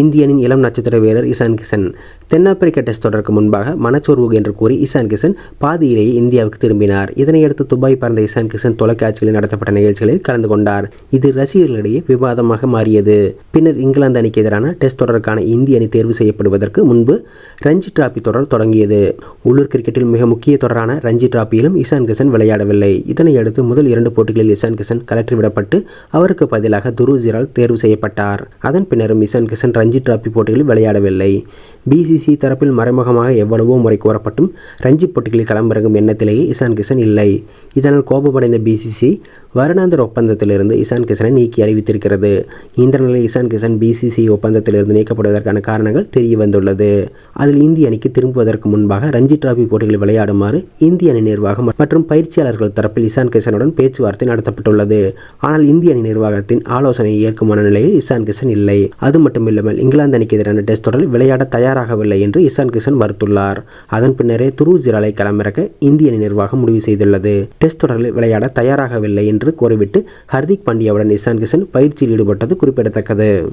இந்திய இளம் நட்சத்திர வீரர் இசான் கிஷன். தென்னாப்பிரிக்க டெஸ்ட் தொடருக்கு முன்பாக மனச்சோர்வு என்று கூறி இசான் கிஷன் பாதியிலேயே இந்தியாவுக்கு திரும்பினார். இதனையடுத்து துபாய் பறந்த இசான் கிஷன் தொலைக்காட்சியில் நடத்தப்பட்ட நிகழ்ச்சிகளில் கலந்து கொண்டார். இது ரசிகர்களிடையே விவாதமாக மாறியது. பின்னர் இங்கிலாந்து அணிக்கு எதிரான டெஸ்ட் தொடருக்கான இந்திய அணி தேர்வு செய்யப்படுவதற்கு முன்பு ரஞ்சி டிராபி தொடர் தொடங்கியது. உள்ளூர் கிரிக்கெட்டில் மிக முக்கிய தொடரான ரஞ்சி டிராபியிலும் இசான் கிஷன் விளையாடவில்லை. இதனையடுத்து முதல் இரண்டு போட்டிகளில் இசான் கிஷன் கலற்றிவிடப்பட்டு அவருக்கு பதிலாக துருஜிரால் தேர்வு செய்யப்பட்டார். அதன் பின்னரும் இசான் கிஷன் ரஞ்சி டிராபி போட்டிகளில் விளையாடவில்லை. பிசிசி தரப்பில் மறைமுகமாக எவ்வளவோ முறை கோரப்பட்டும் ரஞ்சி போட்டிகளில் களமிறங்கும் எண்ணத்திலேயே இசான் கிஷன் இல்லை. இதனால் கோபமடைந்த பிசிசி வருடாந்திர ஒப்பந்தத்திலிருந்து இசான் கிஷனை நீக்கி அறிவித்திருக்கிறது. இந்த நிலையில் இசான் கிஷன் பிசிசி ஒப்பந்தத்திலிருந்து நீக்கப்படுவதற்கான காரணங்கள் தெரிய வந்துள்ளது. அதில் இந்திய அணிக்கு திரும்புவதற்கு முன்பாக ரஞ்சி டிராபி போட்டிகளில் விளையாடுமாறு இந்திய அணி நிர்வாகம் மற்றும் பயிற்சியாளர்கள் தரப்பில் இசான் கிஷனுடன் பேச்சுவார்த்தை நடத்தப்பட்டுள்ளது. ஆனால் இந்திய அணி நிர்வாகத்தின் ஆலோசனையை ஏற்கும் மனநிலையில் இசான் கிஷன் இல்லை. அது மட்டுமில்லாமல் இங்கிலாந்து அணிக்கு எதிரான டெஸ்ட் தொடரில் விளையாட தயாராகவில்லை என்று இசான் கிஷன் மறுத்துள்ளார். அதன் பின்னரே துருஜிராலை களமிறக்க இந்திய அணி நிர்வாகம் முடிவு செய்துள்ளது. டெஸ்ட் தொடரில் விளையாட தயாராகவில்லை என்று கூறிவிட்டு ஹர்திக் பாண்டியாவுடன் இசான் கிஷன் பயிற்சியில் ஈடுபட்டது குறிப்பிடத்தக்கது.